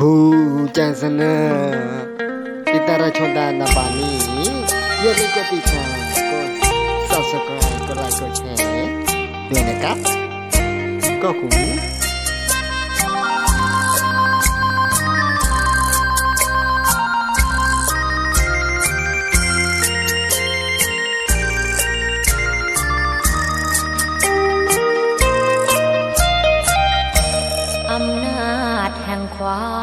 भुजासन पिता र छोडा नपानी यो कति छ ससुको कुराको छ बेलुका ककु อำนาจแห่งควา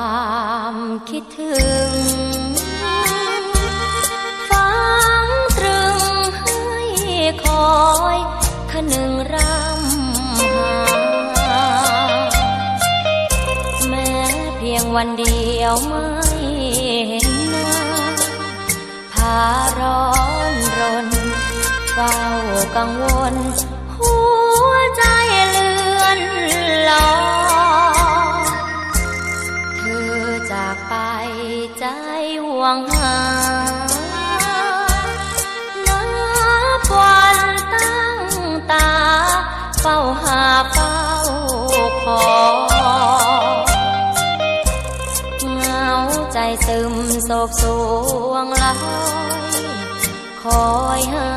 มคิดถึง ฟังตรึงให้คอยขนึงรำหา แม้เพียงวันเดียวไม่เห็นหน้าพาร้อนรน เฝ้ากังวลหัว อเหงาใจซึมโศกสวงลอยคอยหา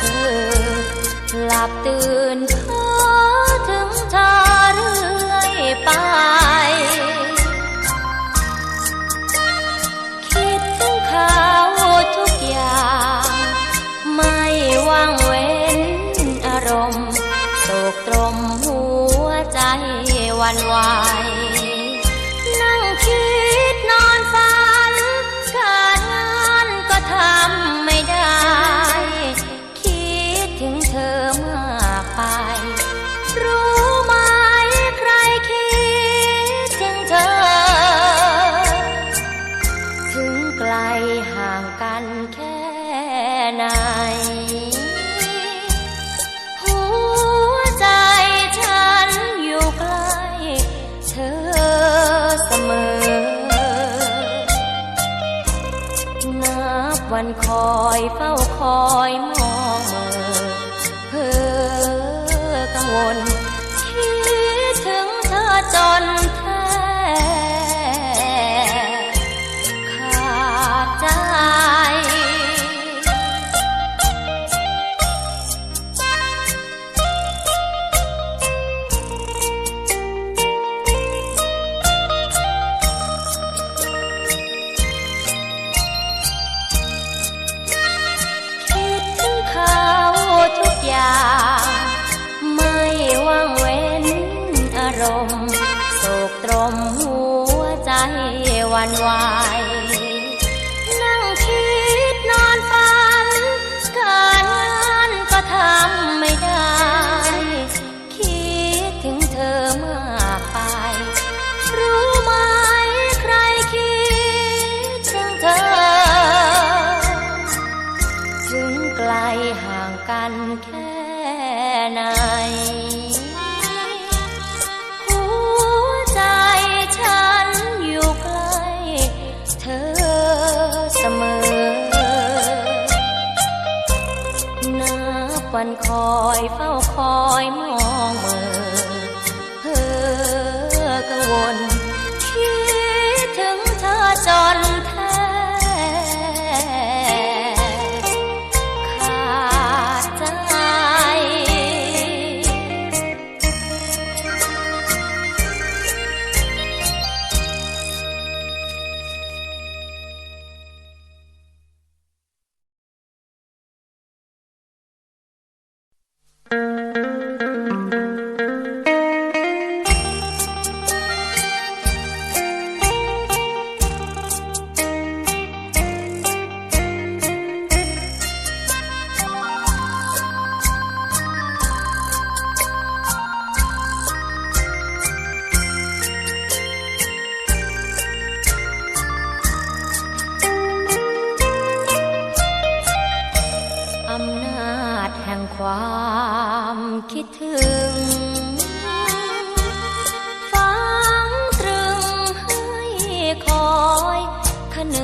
เธอ หลับตื่น วใจหวันวาย บวันคอยเฝ้าคอยมองเมอเพ้อกังวล มหัวใจวันไหวนั่งคิดนอนฝัน การงานก็ทำไม่ได้ คิดถึงเธอมากไป รู้ไหมใครคิดถึงเธอ ถึงไกลห่างกันแค่ไหน วันคอยเฝ้าคอยมองเมื่อ อำนาจแห่งความคิดถึงฟังตรึงให้คอยขนึ